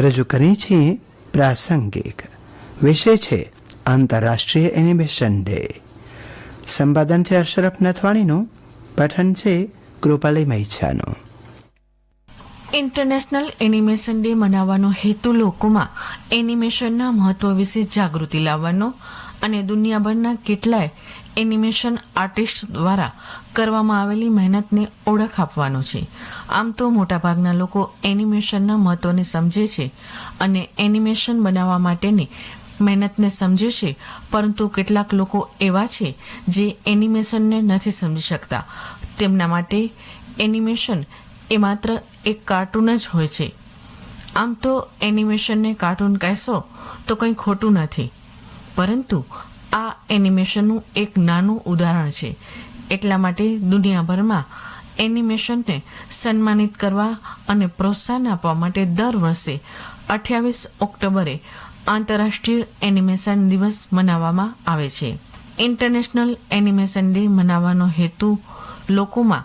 રજૂ કરી છીએ પ્રાસંગિક. વિષય છે આંતરરાષ્ટ્રીય એનિમેશન ડે. સંપાદન છે અશરફ નથવાણીનું. પઠન છે કૃપાલી મૈછાનું. ઇન્ટરનેશનલ એનિમેશન ડે મનાવવાનો હેતુ લોકોમાં એનિમેશનના મહત્વ વિશે જાગૃતિ લાવવાનો અને દુનિયાભરના કેટલાય એનિમેશન આર્ટિસ્ટ દ્વારા કરવામાં આવેલી મહેનતને ઓળખ આપવાનો છે. આમ તો મોટાભાગના લોકો એનિમેશનના મહત્વને સમજે છે અને એનિમેશન બનાવવા માટેની મહેનતને સમજે છે, પરંતુ કેટલાક લોકો એવા છે જે એનિમેશનને નથી સમજી શકતા. તેમના માટે એનિમેશન એ માત્ર એક કાર્ટૂન જ હોય છે. આમ તો એનિમેશનને કાર્ટૂન કહેશો તો કંઈ ખોટું નથી. પરંતુ એનિમેશનનું એક નાનું ઉદાહરણ છે. એટલા માટે દુનિયાભરમાં એનિમેશનને સન્માનિત કરવા અને પ્રોત્સાહન આપવા માટે દર વર્ષે અઠ્યાવીસ ઓક્ટોબરે આંતરરાષ્ટ્રીય એનિમેશન દિવસ મનાવવામાં આવે છે. ઇન્ટરનેશનલ એનિમેશન ડે મનાવવાનો હેતુ લોકોમાં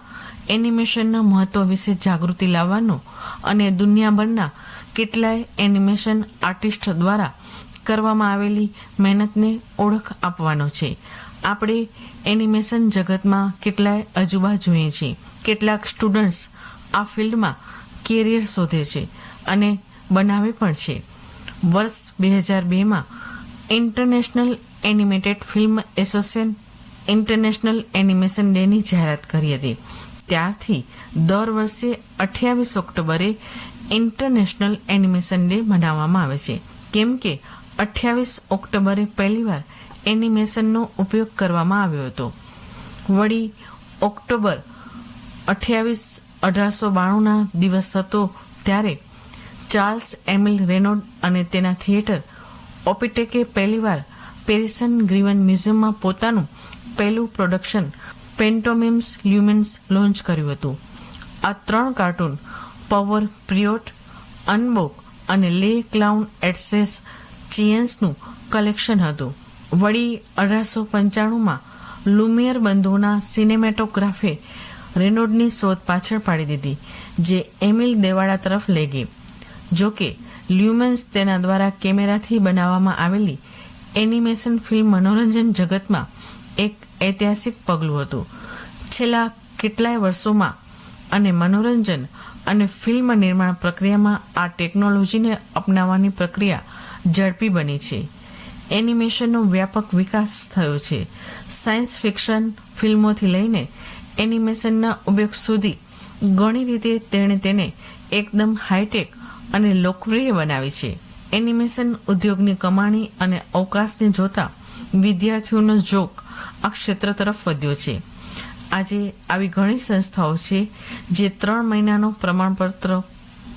એનિમેશનના મહત્વ વિશે જાગૃતિ લાવવાનો અને દુનિયાભરના કેટલાય એનિમેશન આર્ટિસ્ટ દ્વારા કરવામાં આવેલી મહેનતને ઓળખ આપવાનો છે. આપણે એનિમેશન જગતમાં કેટલાય અજુબા જોઈએ છીએ કેટલાક સ્ટુડન્ટ્સ આ ફિલ્ડમાં કેરિયર શોધે છે અને બનાવે પણ છે. વર્ષ બે હજાર બેમાં international animated film association international animation ડેની જાહેરાત કરી હતી. ત્યારથી દર વર્ષે અઠ્યાવીસ ઓક્ટોબરે ઇન્ટરનેશનલ એનિમેશન ડે મનાવવામાં આવે છે. કેમ કે અઠ્યાવીસ ઓક્ટોબરે પહેલીવાર એનિમેશનનો ઉપયોગ કરવામાં આવ્યો હતો. વળી ઓક્ટોબર અઠ્યાવીસ અઢારસો બાણુંના દિવસ હતો ત્યારે ચાર્લ્સ એમિલ રેનોડ અને તેના થિયેટર ઓપિટેકે પહેલીવાર પેરિસન ગ્રીવન મ્યુઝિયમમાં પોતાનું પહેલું પ્રોડક્શન પેન્ટોમિમ્સ લ્યુમેન્સ લોન્ચ કર્યું હતું. આ ત્રણ કાર્ટૂન, પવર, પ્રિયોટ, અનબોક અને લે ક્લાઉન એડસેસ ચિયન્સનું કલેક્શન હતું. વળી અઢારસો પંચાણુંમાં લુમિયર બંધુઓના સિનેમેટોગ્રાફે રેનોડની શોધ પાછળ પાડી દીધી, જે એમિલ દેવાડા તરફ લઈ ગઈ. જોકે લ્યુમન્સ તેના દ્વારા કેમેરાથી બનાવવામાં આવેલી એનિમેશન ફિલ્મ મનોરંજન જગતમાં એક ઐતિહાસિક પગલું હતું. છેલ્લા કેટલાય વર્ષોમાં અને મનોરંજન અને ફિલ્મ નિર્માણ પ્રક્રિયામાં આ ટેકનોલોજીને અપનાવવાની પ્રક્રિયા ઝડપી બની છે. એનિમેશનનો વ્યાપક વિકાસ થયો છે. સાયન્સ ફિક્શન ફિલ્મોથી લઈને એનિમેશનના ઉપયોગ સુધી ઘણી રીતે તેણે તેને એકદમ હાઈટેક અને લોકપ્રિય બનાવી છે. એનિમેશન ઉદ્યોગની કમાણી અને અવકાશને જોતા વિદ્યાર્થીઓનો જોક આ ક્ષેત્ર તરફ વધ્યો છે. આજે આવી ઘણી સંસ્થાઓ છે જે ત્રણ મહિનાનો પ્રમાણપત્ર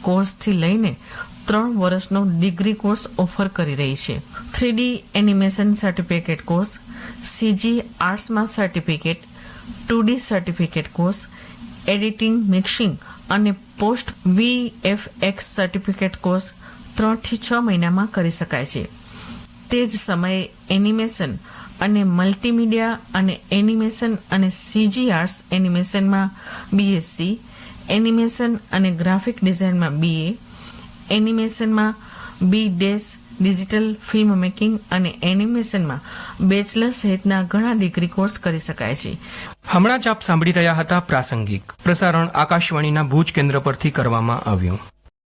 કોર્સથી લઈને ત્રણ વર્ષનો ડિગ્રી કોર્સ ઓફર કરી રહી છે. Three D animation certificate course, CG આર્ટ્સમાં certificate two D certificate course, editing, mixing અને પોસ્ટ વીએફએક્સ સર્ટિફિકેટ કોર્સ ત્રણથી છ મહિનામાં કરી શકાય છે. તે જ સમયે એનિમેશન અને મલ્ટીમીડિયા અને એનિમેશન અને સીજી આર્ટ્સ એનિમેશનમાં બીએસસી, એનિમેશન અને ગ્રાફિક ડિઝાઇનમાં BA એનિમેશનમાં B Des digital film making અને એનિમેશનમાં બેચલર સહિતના ઘણા ડિગ્રી કોર્સ કરી શકાય છે. હમણાં જ આપ સાંભળી રહ્યા હતા પ્રાસંગિક. પ્રસારણ આકાશવાણીના ભુજ કેન્દ્ર પરથી કરવામાં આવ્યું.